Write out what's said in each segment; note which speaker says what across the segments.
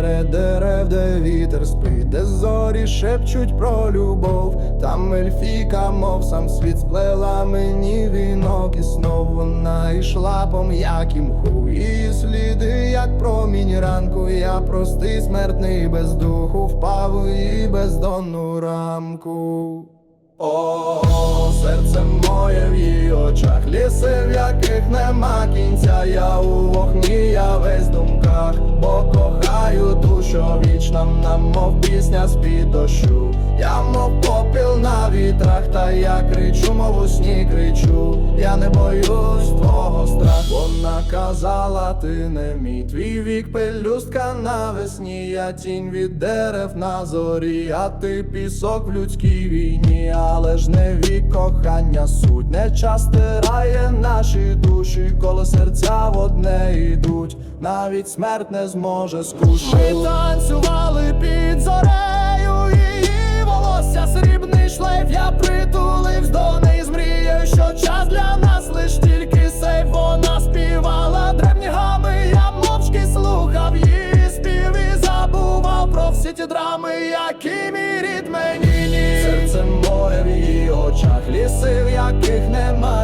Speaker 1: дерев, де вітер спить, де зорі шепчуть про любов. Там ельфіка, мов сам світ сплела мені вінок і знов вона ішла по м'якім мху. Її сліди, як промінь ранку. Я простий смертний без духу, впав її бездонну рамку. О, серце моє в її очах, ліси, в яких нема що вічна нам, мов пісня з-під дощу. Я мов попіл на вітрах, та я кричу, мов у сні кричу, я не боюсь твого страху. Вона казала, ти не мій. Твій вік, пелюстка навесні, я тінь від дерев на зорі, а ти пісок в людській війні, але ж не вік кохання. Суть, не час стирає наші душі, коли серця в одне йдуть, навіть смерть не зможе скушати. Ми танцювали під зорею, її волосся срібний шлейф, я притулився до неї з мрією, що час для нас лиш тільки сейф, вона співала древні гами, я мовчки слухав її спів і забував про всі ті драми, які мій мені. Серце моє в її очах, ліси, в яких нема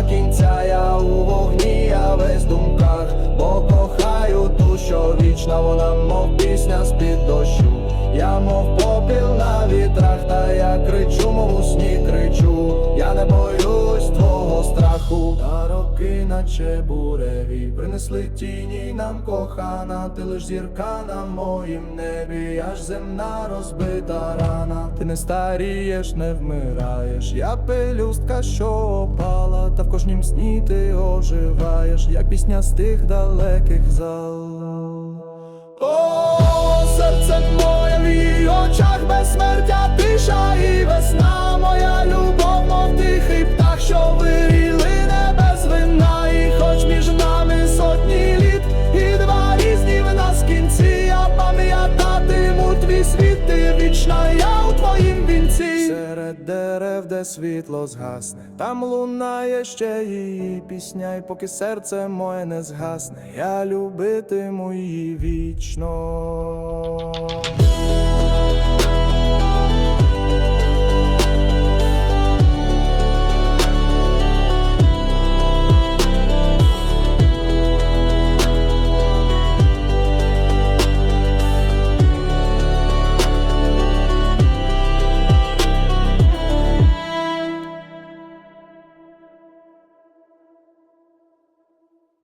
Speaker 1: вона мов пісня з-під дощу. Я мов попіл на вітрах, та я кричу, мов у сні кричу, я не боюсь твого страху. Та роки, наче буреві, принесли тіні нам кохана, ти лиш зірка на моїм небі, аж земна розбита рана. Ти не старієш, не вмираєш, я пелюстка, що опала, та в кожнім сні ти оживаєш, як пісня з тих далеких зал. Серце моє в її очах безсмертя, тиша і весна, моя любов, мов тихий птах, що вінці. Дерев, де світло згасне, там лунає ще її пісня, і поки серце моє не згасне, я любитиму її вічно.